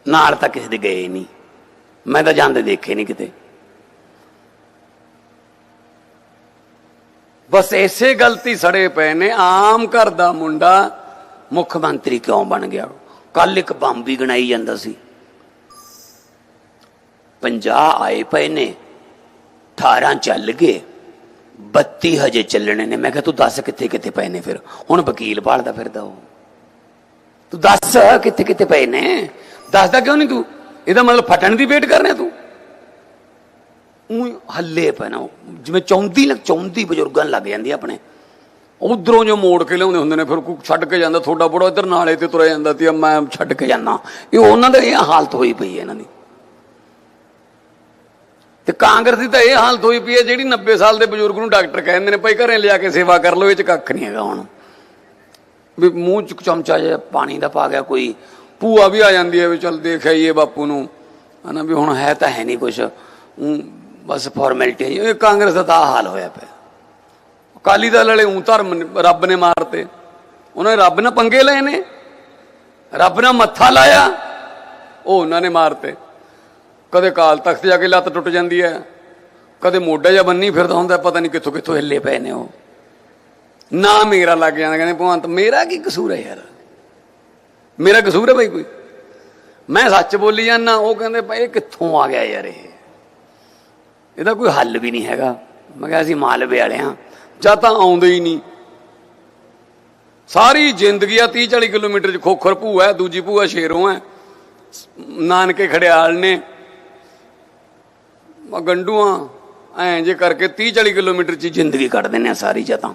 ਨਾਲ ਤਾਂ ਕਿਸੇ ਦੇ ਗਏ ਨਹੀਂ। ਮੈਂ ਤਾਂ ਜਾਂਦੇ ਦੇਖੇ ਨਹੀਂ ਕਿਤੇ। ਬਸ ਇਸੇ ਗਲਤੀ ਸੜੇ ਪਏ ਨੇ। ਆਮ ਘਰ ਦਾ ਮੁੰਡਾ ਮੁੱਖ ਮੰਤਰੀ ਕਿਉਂ ਬਣ ਗਿਆ? ਕੱਲ ਇੱਕ ਬੰਬ ਵੀ ਗਣਾਈ ਜਾਂਦਾ ਸੀ। 50 ਆਏ ਪਏ ਨੇ 18 ਚੱਲ ਗਏ 32 ਹਜੇ ਚੱਲਣੇ ਨੇ। ਮੈਂ ਕਿਹਾ, ਤੂੰ ਦੱਸ ਕਿੱਥੇ ਕਿੱਥੇ ਪਏ ਨੇ ਫਿਰ? ਹੁਣ ਵਕੀਲ ਭਾਲਦਾ ਫਿਰਦਾ ਉਹ। ਤੂੰ ਦੱਸ ਕਿੱਥੇ ਕਿੱਥੇ ਪਏ ਨੇ? ਦੱਸਦਾ ਕਿਉਂ ਨਹੀਂ ਤੂੰ? ਇਹਦਾ ਮਤਲਬ ਫਟਣ ਦੀ ਵੇਟ ਕਰ ਰਿਹਾ ਤੂੰ? ਉਹ ਹੱਲੇ ਪੈਣਾ। ਜਿਵੇਂ ਚੌਂਦੀ ਲੱਗ ਚੌਂਦੀ ਬਜ਼ੁਰਗਾਂ ਲੱਗ ਜਾਂਦੀ ਆਪਣੇ। ਉਧਰੋਂ ਜੋ ਮੋੜ ਕੇ ਲਿਆਉਂਦੇ ਹੁੰਦੇ ਨੇ, ਫਿਰ ਕੋਈ ਛੱਡ ਕੇ ਜਾਂਦਾ ਤੁਹਾਡਾ ਬੜਾ ਇੱਧਰ ਨਾਲੇ ਤੇ ਤੁਰਿਆ ਜਾਂਦਾ ਤੇ ਮੈਂ ਛੱਡ ਕੇ ਜਾਂਦਾ। ਇਹ ਉਹਨਾਂ ਦਾ ਇਹ ਹਾਲਤ ਹੋਈ ਪਈ ਹੈ ਇਹਨਾਂ ਦੀ। ਤੇ ਕਾਂਗਰਸ ਦੀ ਤਾਂ ਇਹ ਹਾਲਤ ਹੋਈ ਪਈ ਹੈ, ਜਿਹੜੀ 90 ਸਾਲ ਦੇ ਬਜ਼ੁਰਗ ਨੂੰ ਡਾਕਟਰ ਕਹਿੰਦੇ ਨੇ, ਭਾਈ ਘਰੇ ਲਿਆ ਕੇ ਸੇਵਾ ਕਰ ਲਓ, ਇਹ ਚ ਕੱਖ ਨਹੀਂ ਹੈਗਾ ਹੁਣ। ਵੀ ਮੂੰਹ ਚ ਚਮਚਾ ਜਿਹਾ ਪਾਣੀ ਦਾ ਪਾ ਗਿਆ, ਕੋਈ ਭੂਆ ਵੀ ਆ ਜਾਂਦੀ ਹੈ ਵੀ ਚੱਲ ਦੇਖ ਆਈਏ ਬਾਪੂ ਨੂੰ। ਹਨਾ, ਵੀ ਹੁਣ ਹੈ ਤਾਂ ਹੈ ਨਹੀਂ ਕੁਛ। ਬਸ ਫਾਰਮੈਲਿਟੀ ਇਹ ਕਾਂਗਰਸ ਦਾ ਤਾਂ ਹਾਲ ਹੋਇਆ ਪਿਆ। ਅਕਾਲੀ ਦਲ ਵਾਲੇ ਊਂ ਧਰਮ ਨੇ- ਰੱਬ ਨੇ ਮਾਰਤੇ। ਉਹਨਾਂ ਨੇ ਰੱਬ ਨਾਲ ਪੰਗੇ ਲਏ ਨੇ। ਰੱਬ ਨਾਲ ਮੱਥਾ ਲਾਇਆ। ਉਹ ਉਹਨਾਂ ਨੇ ਮਾਰਤੇ। ਕਦੇ ਕਾਲ ਤਖਤ ਜਾ ਕੇ ਲੱਤ ਟੁੱਟ ਜਾਂਦੀ ਹੈ। ਕਦੇ ਮੋਢਾ ਜਾਂ ਬੰਨੀ ਫਿਰਦਾ ਹੁੰਦਾ ਪਤਾ ਨਹੀਂ ਕਿੱਥੋਂ ਕਿੱਥੋਂ ਹਿੱਲੇ ਪਏ ਨੇ ਉਹ। ਨਾ ਮੇਰਾ ਲੱਗ ਜਾਂਦਾ। ਕਹਿੰਦੇ ਭਗਵੰਤ, ਮੇਰਾ ਕੀ ਕਸੂਰ ਹੈ ਯਾਰ? ਮੇਰਾ ਕਸੂਰ ਹੈ ਭਾਈ ਕੋਈ। ਮੈਂ ਸੱਚ ਬੋਲੀ ਜਾਂਦਾ। ਉਹ ਕਹਿੰਦੇ ਭਾਈ ਇਹ ਕਿੱਥੋਂ ਆ ਗਿਆ ਯਾਰ ਇਹ? ਇਹਦਾ ਕੋਈ ਹੱਲ ਵੀ ਨਹੀਂ ਹੈਗਾ। ਮੈਂ ਕਿਹਾ ਅਸੀਂ ਮਾਲਵੇ ਵਾਲੇ ਹਾਂ। ਜਾਂ ਤਾਂ ਆਉਂਦੇ ਹੀ ਨਹੀਂ। ਸਾਰੀ ਜ਼ਿੰਦਗੀ ਆ 30 40 ਕਿਲੋਮੀਟਰ ਚ ਖੋਖਰ ਭੂਆ ਦੂਜੀ ਭੂਆ ਸ਼ੇਰੋਂ ਹੈ। ਨਾਨਕੇ ਖੜਿਆਲ ਨੇ। ਆ ਗੰਡੂਆਂ ਐਂ ਜੇ ਕਰਕੇ 30 40 ਕਿਲੋਮੀਟਰ ਚ ਜ਼ਿੰਦਗੀ ਕੱਢ ਦਿੰਦੇ ਆ ਸਾਰੀ ਜਾਂ ਤਾਂ।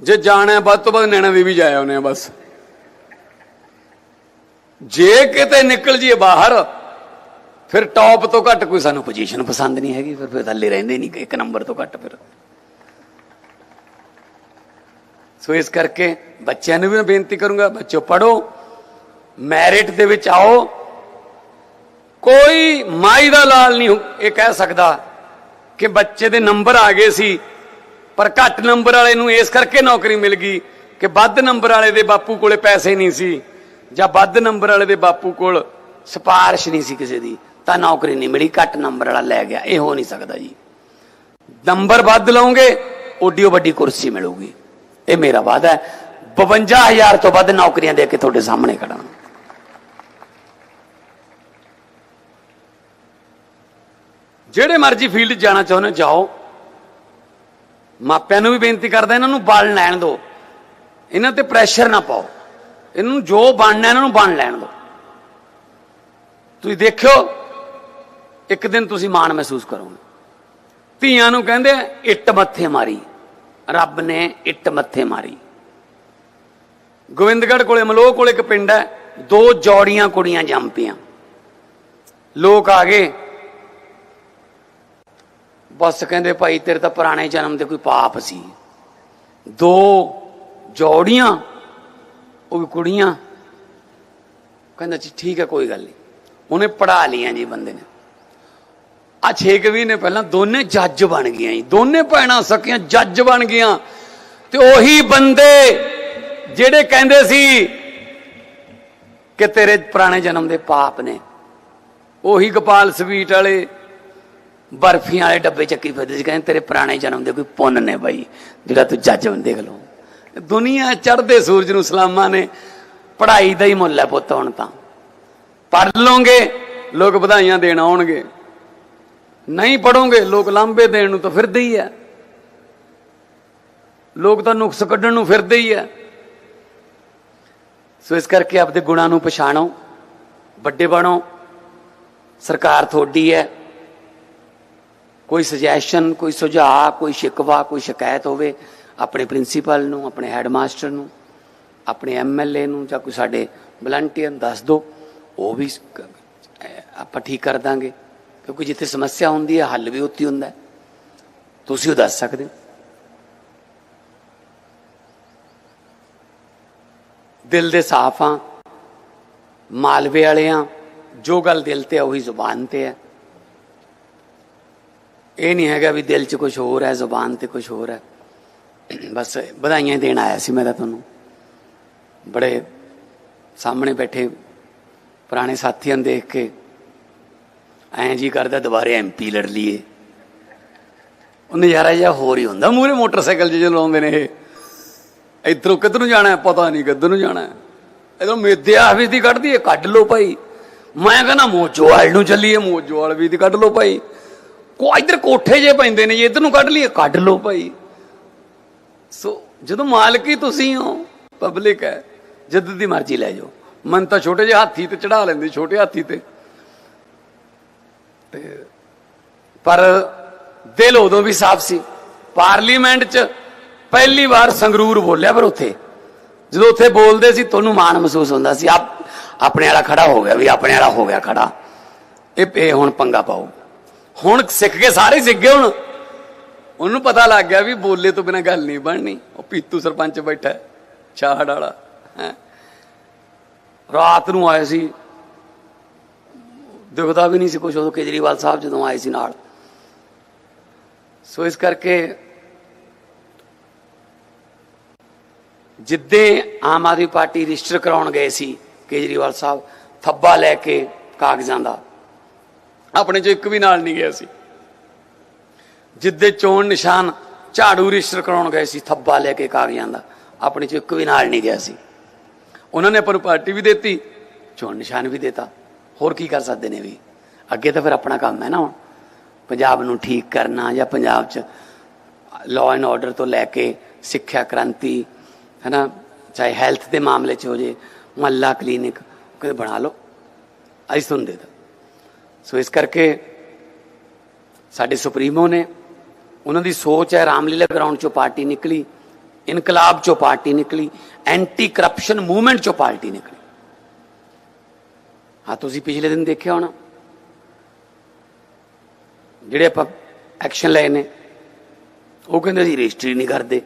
ਜੇ ਜਾਣਾ ਵੱਧ ਤੋਂ ਵੱਧ ਨੈਣਾ ਦੇਵੀ ਜਾਇਆ ਉਹਨੇ ਆ ਬਸ। ਜੇ ਕਿਤੇ ਨਿਕਲ ਜੀਏ ਬਾਹਰ ਫਿਰ ਟੌਪ ਤੋਂ ਘੱਟ ਕੋਈ ਸਾਨੂੰ ਪੋਜੀਸ਼ਨ ਪਸੰਦ ਨਹੀਂ ਹੈਗੀ, ਫਿਰ ਫਿਰ ਥੱਲੇ ਰਹਿੰਦੇ ਨਹੀਂ, ਇੱਕ ਨੰਬਰ ਤੋਂ ਘੱਟ ਫਿਰ। ਸੋ ਇਸ ਕਰਕੇ ਬੱਚਿਆਂ ਨੂੰ ਵੀ ਮੈਂ ਬੇਨਤੀ ਕਰੂੰਗਾ ਬੱਚੋ ਪੜੋ ਮੈਰਿਟ ਦੇ ਵਿੱਚ ਆਓ। ਕੋਈ ਮਾਈ ਦਾ ਲਾਲ ਨਹੀਂ ਇਹ ਕਹਿ ਸਕਦਾ ਕਿ ਬੱਚੇ ਦੇ ਨੰਬਰ ਆ ਗਏ ਸੀ, ਪਰ ਘੱਟ ਨੰਬਰ ਵਾਲੇ ਨੂੰ ਇਸ ਕਰਕੇ ਨੌਕਰੀ ਮਿਲ ਗਈ ਕਿ ਵੱਧ ਨੰਬਰ ਵਾਲੇ ਦੇ ਬਾਪੂ ਕੋਲੇ ਪੈਸੇ ਨਹੀਂ ਸੀ, ਜਾਂ ਵੱਧ ਨੰਬਰ ਵਾਲੇ ਦੇ ਬਾਪੂ ਕੋਲ ਸਿਫਾਰਿਸ਼ ਨਹੀਂ ਸੀ ਕਿਸੇ ਦੀ। ਤਾਂ ਨੌਕਰੀ ਨਹੀਂ ਮਿਲੀ, ਘੱਟ ਨੰਬਰ ਵਾਲਾ ਲੈ ਗਿਆ, ਇਹ ਹੋ ਨਹੀਂ ਸਕਦਾ ਜੀ। ਨੰਬਰ ਵੱਧ ਲਓਗੇ ਓਡੀ ਵੱਡੀ ਕੁਰਸੀ ਮਿਲੂਗੀ। ਇਹ ਮੇਰਾ ਵਾਅਦਾ ਹੈ। 52000 ਤੋਂ ਵੱਧ ਨੌਕਰੀਆਂ ਦੇ ਕੇ ਤੁਹਾਡੇ ਸਾਹਮਣੇ ਖੜਾ ਜਿਹੜੇ ਮਰਜ਼ੀ ਫੀਲਡ ਜਾਣਾ ਚਾਹੁੰਦੇ ਜਾਓ। ਮਾਪਿਆਂ ਨੂੰ ਵੀ ਬੇਨਤੀ ਕਰਦਾ, ਇਹਨਾਂ ਨੂੰ ਬਣ ਲੈਣ ਦਿਓ। ਇਹਨਾਂ ਤੇ ਪ੍ਰੈਸ਼ਰ ਨਾ ਪਾਓ। ਇਹਨਾਂ ਨੂੰ ਜੋ ਬਣਨਾ, ਇਹਨਾਂ ਨੂੰ ਬਣ ਲੈਣ ਦਿਓ। ਤੁਸੀਂ ਦੇਖਿਓ ਇੱਕ ਦਿਨ ਤੁਸੀਂ ਮਾਣ ਮਹਿਸੂਸ ਕਰੋਗੇ। ਧੀਆਂ ਨੂੰ ਕਹਿੰਦੇ, ਇੱਟ ਮੱਥੇ ਮਾਰੀ। ਰੱਬ ਨੇ ਇੱਟ ਮੱਥੇ ਮਾਰੀ। ਗੋਬਿੰਦਗੜ੍ਹ ਕੋਲੇ, ਮਲੋਹ ਕੋਲੇ ਇੱਕ ਪਿੰਡ ਹੈ, ਦੋ ਜੋੜੀਆਂ ਕੁੜੀਆਂ ਜੰਮ ਪਈਆਂ। ਲੋਕ ਆ ਗਏ। ਬਸ ਕਹਿੰਦੇ, ਭਾਈ, ਤੇਰੇ ਤਾਂ ਪੁਰਾਣੇ ਜਨਮ ਦੇ ਕੋਈ ਪਾਪ ਸੀ। ਦੋ ਜੋੜੀਆਂ, ਉਹ ਵੀ ਕੁੜੀਆਂ। ਕਹਿੰਦਾ, ਜੀ, ਠੀਕ ਹੈ, ਕੋਈ ਗੱਲ ਨਹੀਂ। ਉਹਨੇ ਪੜਾ ਲੀਆਂ ਜੀ ਬੰਦੇ ਨੇ। ਆ 6 ਮਹੀਨੇ ਪਹਿਲਾਂ ਦੋਨੇ ਜੱਜ ਬਣ ਗਈਆਂ ਜੀ। ਦੋਨੇ ਭੈਣਾਂ ਸਕੀਆਂ, ਜੱਜ ਬਣ ਗਈਆਂ। ਤੇ ਉਹੀ ਬੰਦੇ ਜਿਹੜੇ ਕਹਿੰਦੇ ਸੀ ਕਿ ਤੇਰੇ ਪੁਰਾਣੇ ਜਨਮ ਦੇ ਪਾਪ ਨੇ, ਉਹੀ ਗੋਪਾਲ ਸਵੀਟ ਵਾਲੇ ਬਰਫੀਆਂ ਵਾਲੇ ਡੱਬੇ ਚੱਕੀ ਫਿਰਦੇ ਸੀ, ਕਹਿੰਦੇ ਤੇਰੇ ਪੁਰਾਣੇ ਜਨਮ ਦੇ ਕੋਈ ਪੁੰਨ ਨੇ ਬਾਈ, ਜਿਹੜਾ ਤੂੰ ਜੱਜ ਬਣ, ਦੇਖ ਲਓ। ਦੁਨੀਆ ਚੜ੍ਹਦੇ ਸੂਰਜ ਨੂੰ ਸਲਾਮਾਂ ਨੇ, ਪੜ੍ਹਾਈ ਦਾ ਹੀ ਮੁੱਲ ਹੈ ਪੁੱਤ ਹੁਣ ਤਾਂ। ਪੜ੍ਹ ਲਓਗੇ, ਲੋਕ ਵਧਾਈਆਂ ਦੇਣ ਆਉਣਗੇ। ਨਹੀਂ ਪੜੋਗੇ, ਲੋਕ ਲਾਂਬੇ ਦੇਣ ਨੂੰ ਤਾਂ ਫਿਰਦੇ ਹੀ ਆ। ਲੋਕ ਤਾਂ ਨੁਕਸ ਕੱਢਣ ਨੂੰ ਫਿਰਦੇ ਹੀ ਆ। ਸੋ ਇਸ ਕਰਕੇ ਆਪਦੇ ਗੁਣਾਂ ਨੂੰ ਪਛਾਣੋ, ਵੱਡੇ ਬਣੋ। ਸਰਕਾਰ ਤੁਹਾਡੀ ਹੈ। ਕੋਈ ਸੁਜੈਸ਼ਨ ਕੋਈ ਸੁਝਾਅ, ਕੋਈ ਸ਼ਿਕਵਾ, ਕੋਈ ਸ਼ਿਕਾਇਤ ਹੋਵੇ, ਆਪਣੇ ਪ੍ਰਿੰਸੀਪਲ ਨੂੰ, ਆਪਣੇ ਹੈਡਮਾਸਟਰ ਨੂੰ, ਆਪਣੇ ਐਮਐਲਏ ਨੂੰ ਜਾਂ ਕੋਈ ਸਾਡੇ ਵਲੰਟੀਅਰ ਨੂੰ ਦੱਸ ਦਿਓ। ਉਹ ਵੀ ਆਪਾਂ ਠੀਕ ਕਰ ਦਾਂਗੇ। ਕਿਉਂਕਿ ਜਿੱਥੇ ਸਮੱਸਿਆ ਹੁੰਦੀ ਹੈ, ਹੱਲ ਵੀ ਉੱਥੇ ਹੁੰਦਾ ਤੁਸੀਂ ਉਹ ਦੱਸ ਸਕਦੇ ਹੋ। ਦਿਲ ਦੇ ਸਾਫ਼ ਆ ਮਾਲਵੇ ਵਾਲੇ ਆ ਜੋ ਗੱਲ ਦਿਲ ਤੇ ਆ, ਉਹੀ ਜ਼ੁਬਾਨ ਤੇ ਹੈ। ਇਹ ਨਹੀਂ ਹੈਗਾ ਵੀ ਦਿਲ 'ਚ ਕੁਝ ਹੋਰ ਹੈ, ਜ਼ੁਬਾਨ ਤੇ ਕੁਝ ਹੋਰ ਹੈ। ਬਸ ਵਧਾਈਆਂ ਦੇਣ ਆਇਆ ਸੀ ਮੈਂ ਤਾਂ ਤੁਹਾਨੂੰ। ਬੜੇ ਸਾਹਮਣੇ ਬੈਠੇ ਪੁਰਾਣੇ ਸਾਥੀਆਂ ਨੂੰ ਦੇਖ ਕੇ ਐਂ ਜੀ ਕਰਦਾ ਦੁਬਾਰੇ ਐਮਪੀ ਲੜ ਲਈਏ। ਉਹ ਨਜ਼ਾਰਾ ਜਿਹਾ ਹੋਰ ਹੀ ਹੁੰਦਾ। ਮੂਰੇ ਮੋਟਰਸਾਈਕਲ ਜਿਹੇ ਲਾਉਂਦੇ ਨੇ ਇਹ। ਇਧਰੋਂ ਕਿੱਧਰ ਨੂੰ ਜਾਣਾ ਹੈ, ਪਤਾ ਨਹੀਂ ਕਿੱਧਰ ਨੂੰ ਜਾਣਾ ਇਧਰੋਂ ਮੇਦਿਆ ਵੀ ਦੀ ਕੱਢਦੀ ਹੈ ਕੱਢ ਲਓ ਭਾਈ। ਮੈਂ ਕਹਿੰਦਾ ਮੋਜੋਵਾਲ ਨੂੰ ਚੱਲੀਏ ਮੋਜੋਵਾਲ ਵੀ ਦੀ ਕੱਢ ਲਓ ਭਾਈ। ਕੋ ਇਧਰ ਕੋਠੇ ਜੇ ਪੈਂਦੇ ਨੇ ਜੇ ਇਧਰ ਨੂੰ ਕੱਢ ਲਈਏ ਕੱਢ ਲਓ ਭਾਈ। ਸੋ ਜਦੋਂ ਮਾਲਕ ਹੀ ਤੁਸੀਂ ਹੋ ਪਬਲਿਕ ਹੈ ਜਦ ਦੀ ਮਰਜ਼ੀ ਲੈ ਜਾਓ। ਮਨ ਤਾਂ ਛੋਟੇ ਜਿਹੇ ਹਾਥੀ ਤੇ ਚੜਾ ਲੈਂਦੇ ਛੋਟੇ ਹਾਥੀ ਤੇ। ਤੇ ਪਰ ਦਿਲ ਉਦੋਂ ਵੀ ਸਾਫ਼ ਸੀ। ਪਾਰਲੀਮੈਂਟ 'ਚ ਪਹਿਲੀ ਵਾਰ ਸੰਗਰੂਰ ਬੋਲਿਆ ਪਰ ਉੱਥੇ। ਜਦੋਂ ਉੱਥੇ ਬੋਲਦੇ ਸੀ ਤੁਹਾਨੂੰ ਮਾਣ ਮਹਿਸੂਸ ਹੁੰਦਾ ਸੀ। ਆਪ ਆਪਣੇ ਵਾਲਾ ਖੜਾ ਹੋ ਗਿਆ ਵੀ ਆਪਣੇ ਵਾਲਾ ਹੋ ਗਿਆ ਖੜਾ। ਇਹ ਇਹ ਹੁਣ ਪੰਗਾ ਪਾਓ। ਹੁਣ ਸਿੱਖ ਕੇ ਸਾਰੇ ਸਿੱਖ ਗਏ ਹੁਣ। ਉਹਨੂੰ ਪਤਾ ਲੱਗ ਗਿਆ ਵੀ ਬੋਲੇ ਤੋਂ ਬਿਨਾ ਗੱਲ ਨਹੀਂ ਬਣਨੀ। ਉਹ ਪੀਤੂ ਸਰਪੰਚ ਬੈਠਾ ਹੈ, ਛਾੜ ਵਾਲਾ ਰਾਤ ਨੂੰ ਆਏ ਸੀ। ਦਿਖਦਾ ਵੀ ਨਹੀਂ ਸੀ ਕੁਝ ਉਦੋਂ ਕੇਜਰੀਵਾਲ ਸਾਹਿਬ ਜਦੋਂ ਆਏ ਸੀ ਨਾਲ। ਸੋ ਇਸ ਕਰਕੇ ਜਿੱਦੇ ਆਮ ਆਦਮੀ ਪਾਰਟੀ ਰਜਿਸਟਰ ਕਰਾਉਣ ਗਏ ਸੀ ਕੇਜਰੀਵਾਲ ਸਾਹਿਬ, ਥੱਬਾ ਲੈ ਕੇ ਕਾਗਜ਼ਾਂ ਦਾ, ਆਪਣੇ 'ਚੋਂ ਇੱਕ ਵੀ ਨਾਲ ਨਹੀਂ ਗਿਆ ਸੀ। ਜਿੱਦੇ ਚੋਣ ਨਿਸ਼ਾਨ ਝਾੜੂ ਰਜਿਸਟਰ ਕਰਾਉਣ ਗਏ ਸੀ, ਥੱਬਾ ਲੈ ਕੇ ਕਾਗਜ਼ਾਂ ਦਾ, ਆਪਣੇ 'ਚੋਂ ਇੱਕ ਵੀ ਨਾਲ ਨਹੀਂ ਗਿਆ ਸੀ। ਉਹਨਾਂ ਨੇ ਆਪਾਂ ਨੂੰ ਪਾਰਟੀ ਵੀ ਦਿੱਤੀ, ਚੋਣ ਨਿਸ਼ਾਨ ਵੀ ਦਿੱਤਾ। ਹੋਰ ਕੀ ਕਰ ਸਕਦੇ ਨੇ ਵੀ? ਅੱਗੇ ਤਾਂ ਫਿਰ ਆਪਣਾ ਕੰਮ ਹੈ ਨਾ ਹੁਣ। ਪੰਜਾਬ ਨੂੰ ਠੀਕ ਕਰਨਾ ਜਾਂ ਪੰਜਾਬ 'ਚ ਲਾਅ ਐਂਡ ਆਰਡਰ ਤੋਂ ਲੈ ਕੇ ਸਿੱਖਿਆ ਕ੍ਰਾਂਤੀ ਹੈ ਨਾ ਚਾਹੇ ਹੈਲਥ ਦੇ ਮਾਮਲੇ 'ਚ ਹੋ ਜੇ, ਮਹੱਲਾ ਕਲੀਨਿਕ ਕੋਈ ਬਣਾ ਲਓ। ਅਸੀਂ ਤੁਹਾਨੂੰ ਦੇ ਦਾਂ ਸੋ ਇਸ ਕਰਕੇ ਸਾਡੇ ਸੁਪਰੀਮੋ ਨੇ ਉਹਨਾਂ ਦੀ ਸੋਚ ਹੈ, ਰਾਮਲੀਲਾ ਗਰਾਊਂਡ ਚੋਂ ਪਾਰਟੀ ਨਿਕਲੀ, ਇਨਕਲਾਬ ਚੋਂ ਪਾਰਟੀ ਨਿਕਲੀ ਐਂਟੀ ਕਰਪਸ਼ਨ ਮੂਵਮੈਂਟ ਚੋਂ ਪਾਰਟੀ ਨਿਕਲੀ। ਆ ਤੁਸੀਂ ਪਿਛਲੇ ਦਿਨ ਦੇਖਿਆ ਹੋਣਾ। ਜਿਹੜੇ ਆਪਾਂ ਐਕਸ਼ਨ ਲਏ ਨੇ, ਉਹ ਕਹਿੰਦੇ ਸੀ ਰਜਿਸਟਰੀ ਨਹੀਂ ਕਰਦੇ।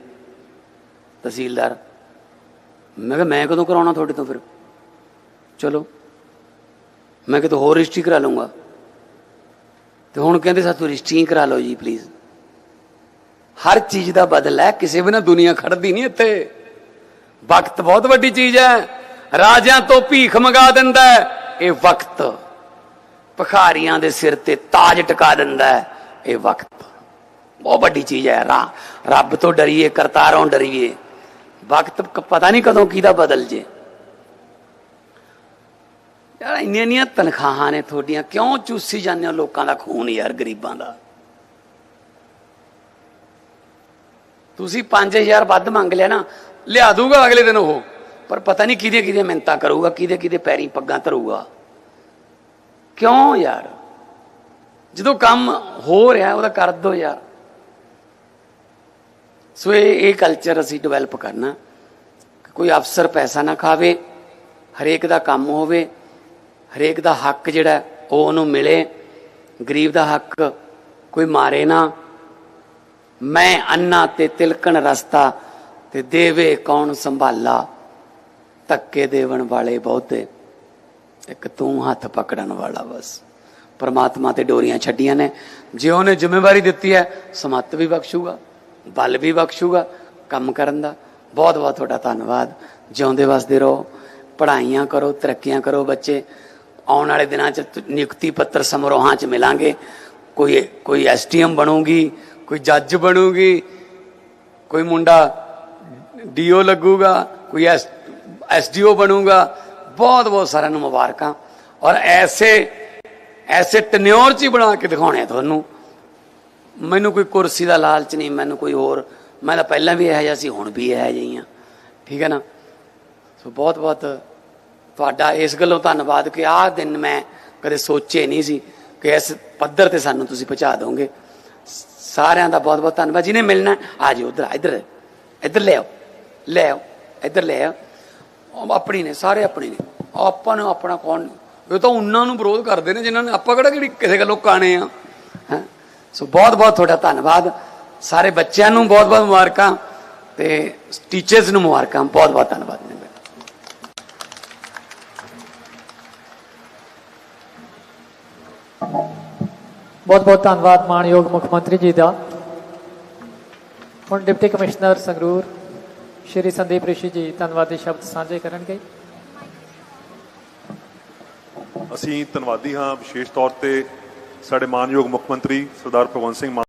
ਤਹਿਸੀਲਦਾਰ, ਮੈਂ ਕਿਹਾ, ਮੈਂ ਕਦੋਂ ਕਰਾਉਣਾ ਤੁਹਾਡੇ ਤੋਂ ਫਿਰ? ਚਲੋ, ਮੈਂ ਕਿਹਾ ਹੋਰ ਰਜਿਸਟਰੀ ਕਰਾ ਲਊਂਗਾ। ਤੇ ਹੁਣ ਕਹਿੰਦੇ ਸਾਥੋਂ ਰਜਿਸਟਰੀ ਕਰਾ ਲਓ ਜੀ ਪਲੀਜ਼ ਹਰ ਚੀਜ਼ ਦਾ ਬਦਲ ਹੈ, ਕਿਸੇ ਵੀ ਨਾ ਦੁਨੀਆ ਖੜਦੀ ਨਹੀਂ ਇੱਥੇ। ਵਕਤ ਬਹੁਤ ਵੱਡੀ ਚੀਜ਼ ਹੈ। ਰਾਜਿਆਂ ਤੋਂ ਭੀਖ ਮੰਗਾ ਦਿੰਦਾ ਹੈ। ਇਹ ਵਕਤ ਭਖਾਰੀਆਂ ਦੇ ਸਿਰ ਤੇ ਤਾਜ ਟਿਕਾ ਦਿੰਦਾ ਹੈ, ਇਹ ਵਕਤ। ਬਹੁਤ ਵੱਡੀ ਚੀਜ਼ ਹੈ, ਰਾ ਰੱਬ ਤੋਂ ਡਰੀਏ, ਕਰਤਾਰੋਂ ਡਰੀਏ। ਵਕਤ ਪਤਾ ਨਹੀਂ ਕਦੋਂ ਕਿਹਦਾ ਬਦਲ ਜੇ। ਯਾਰ ਇੰਨੀਆਂ ਇੰਨੀਆਂ ਤਨਖਾਹਾਂ ਨੇ ਤੁਹਾਡੀਆਂ, ਕਿਉਂ ਚੂਸੀ ਜਾਂਦੇ ਹੋ ਲੋਕਾਂ ਦਾ ਖੂਨ ਯਾਰ ਗਰੀਬਾਂ ਦਾ? ਤੁਸੀਂ 5000 ਵੱਧ ਮੰਗ ਲਿਆ ਨਾ, ਲਿਆ ਦੂਗਾ ਅਗਲੇ ਦਿਨ ਉਹ। ਪਰ ਪਤਾ ਨਹੀਂ ਕਿਹਦੇ ਕਿਹਦੇ ਮਿੰਤਾ ਕਰੂਗਾ, ਕਿਹਦੇ ਕਿਹਦੇ ਪੈਰੀ ਪੱਗਾਂ ਧਰੂਗਾ। ਕਿਉਂ ਯਾਰ? ਜਦੋਂ ਕੰਮ ਹੋ ਰਿਹਾ, ਉਹਦਾ ਕਰ ਦੋ ਯਾਰ। ਸੋ ਇਹ ਇਹ ਕਲਚਰ ਅਸੀਂ ਡਿਵੈਲਪ ਕਰਨਾ। ਕਿ ਕੋਈ ਅਫਸਰ ਪੈਸਾ ਨਾ ਖਾਵੇ, ਹਰੇਕ ਦਾ ਕੰਮ ਹੋਵੇ, ਹਰੇਕ ਦਾ ਹੱਕ ਜਿਹੜਾ ਉਹ ਉਹਨੂੰ ਮਿਲੇ। ਗਰੀਬ ਦਾ ਹੱਕ ਕੋਈ ਮਾਰੇ ਨਾ। ਮੈਂ ਅੰਨਾ ਤੇ ਤਿਲਕਣ ਰਸਤਾ ਤੇ ਦੇਵੇ ਕੌਣ ਸੰਭਾਲਾ। ਧੱਕੇ ਦੇਵਣ ਵਾਲੇ ਬਹੁਤੇ ਇੱਕ ਤੂੰ ਹੱਥ ਪਕੜਨ ਵਾਲਾ ਬਸ। ਪਰਮਾਤਮਾ ਤੇ ਡੋਰੀਆਂ ਛੱਡੀਆਂ ਨੇ। ਜੇ ਉਹਨੇ ਜ਼ਿੰਮੇਵਾਰੀ ਦਿੱਤੀ ਹੈ, ਸਮੱਤ ਵੀ ਬਖਸ਼ੂਗਾ, ਬਲ ਵੀ ਬਖਸ਼ੂਗਾ ਕੰਮ ਕਰਨ ਦਾ। ਬਹੁਤ ਬਹੁਤ ਤੁਹਾਡਾ ਧੰਨਵਾਦ। ਜਿਉਂਦੇ ਵਸਦੇ ਰਹੋ। ਪੜ੍ਹਾਈਆਂ ਕਰੋ, ਤਰੱਕੀਆਂ ਕਰੋ ਬੱਚੇ। ਆਉਣ ਵਾਲੇ ਦਿਨਾਂ 'ਚ ਤ- ਨਿਯੁਕਤੀ ਪੱਤਰ ਸਮਾਰੋਹਾਂ 'ਚ ਮਿਲਾਂਗੇ। ਕੋਈ ਕੋਈ ਐਸਟੀਐਮ ਬਣੂਗੀ, ਕੋਈ ਜੱਜ ਬਣੂਗੀ, ਕੋਈ ਮੁੰਡਾ ਡੀਓ ਲੱਗੂਗਾ, ਕੋਈ ਐਸ ਐਸਡੀਓ ਬਣੂਗਾ, ਬਹੁਤ ਬਹੁਤ ਸਾਰਿਆਂ ਨੂੰ ਮੁਬਾਰਕਾਂ। ਔਰ ਐਸੇ ਐਸੇ ਟਨਿਓਰ ਚ ਹੀ ਬਣਾ ਕੇ ਦਿਖਾਉਣੇ ਆ ਤੁਹਾਨੂੰ। ਮੈਨੂੰ ਕੋਈ ਕੁਰਸੀ ਦਾ ਲਾਲਚ ਨਹੀਂ, ਮੈਨੂੰ ਕੋਈ ਹੋਰ। ਮੈਂ ਤਾਂ ਪਹਿਲਾਂ ਵੀ ਇਹੋ ਜਿਹਾ ਸੀ, ਹੁਣ ਵੀ ਇਹੋ ਜਿਹੀ ਹਾਂ ਠੀਕ ਹੈ ਨਾ? ਸੋ ਬਹੁਤ ਬਹੁਤ ਤੁਹਾਡਾ ਇਸ ਗੱਲੋਂ ਧੰਨਵਾਦ ਕਿ ਆਹ ਦਿਨ ਮੈਂ ਕਦੇ ਸੋਚੇ ਨਹੀਂ ਸੀ ਕਿ ਇਸ ਪੱਧਰ ਤੇ ਸਾਨੂੰ ਤੁਸੀਂ ਪਹੁੰਚਾ ਦੋਗੇ। ਸਾਰਿਆਂ ਦਾ ਬਹੁਤ ਬਹੁਤ ਧੰਨਵਾਦ। ਜਿਹਨੇ ਮਿਲਣਾ, ਆ ਜਾਓ, ਉਧਰ ਇੱਧਰ ਇੱਧਰ ਲੈ ਆਓ ਲੈ ਆਓ, ਇੱਧਰ ਲੈ ਆਓ। ਆਪਣੀ ਨੇ, ਸਾਰੇ ਆਪਣੇ ਨੇ। ਆਪਾਂ ਨੂੰ ਆਪਣਾ ਕੌਣ ਨਹੀਂ। ਇਹ ਤਾਂ ਉਹਨਾਂ ਨੂੰ ਵਿਰੋਧ ਕਰਦੇ ਨੇ, ਜਿਨ੍ਹਾਂ ਨੇ ਆਪਾਂ ਕਿਹੜਾ ਕਿਹੜੀ ਕਿਸੇ ਗੱਲੋਂ ਕਾਣੇ ਆ। ਹੈਂ? ਸੋ ਬਹੁਤ ਬਹੁਤ ਤੁਹਾਡਾ ਧੰਨਵਾਦ। ਸਾਰੇ ਬੱਚਿਆਂ ਨੂੰ ਬਹੁਤ ਬਹੁਤ ਮੁਬਾਰਕਾਂ ਤੇ ਟੀਚਰਸ ਨੂੰ ਮੁਬਾਰਕਾਂ। ਬਹੁਤ ਬਹੁਤ ਧੰਨਵਾਦ ਬਹੁਤ ਬਹੁਤ ਧੰਨਵਾਦ ਮਾਨਯੋਗ ਮੁੱਖ ਮੰਤਰੀ ਜੀ ਦਾ। ਹੁਣ ਡਿਪਟੀ ਕਮਿਸ਼ਨਰ ਸੰਗਰੂਰ। ਸ਼੍ਰੀ ਸੰਦੀਪ ਰਿਸ਼ੀ ਜੀ ਧੰਨਵਾਦੀ ਸ਼ਬਦ ਸਾਂਝੇ ਕਰਨਗੇ। ਅਸੀਂ ਧੰਨਵਾਦੀ ਹਾਂ ਵਿਸ਼ੇਸ਼ ਤੌਰ ਤੇ ਸਾਡੇ ਮਾਨਯੋਗ ਮੁੱਖ ਮੰਤਰੀ ਸਰਦਾਰ ਭਗਵੰਤ ਸਿੰਘ ਮਾਨ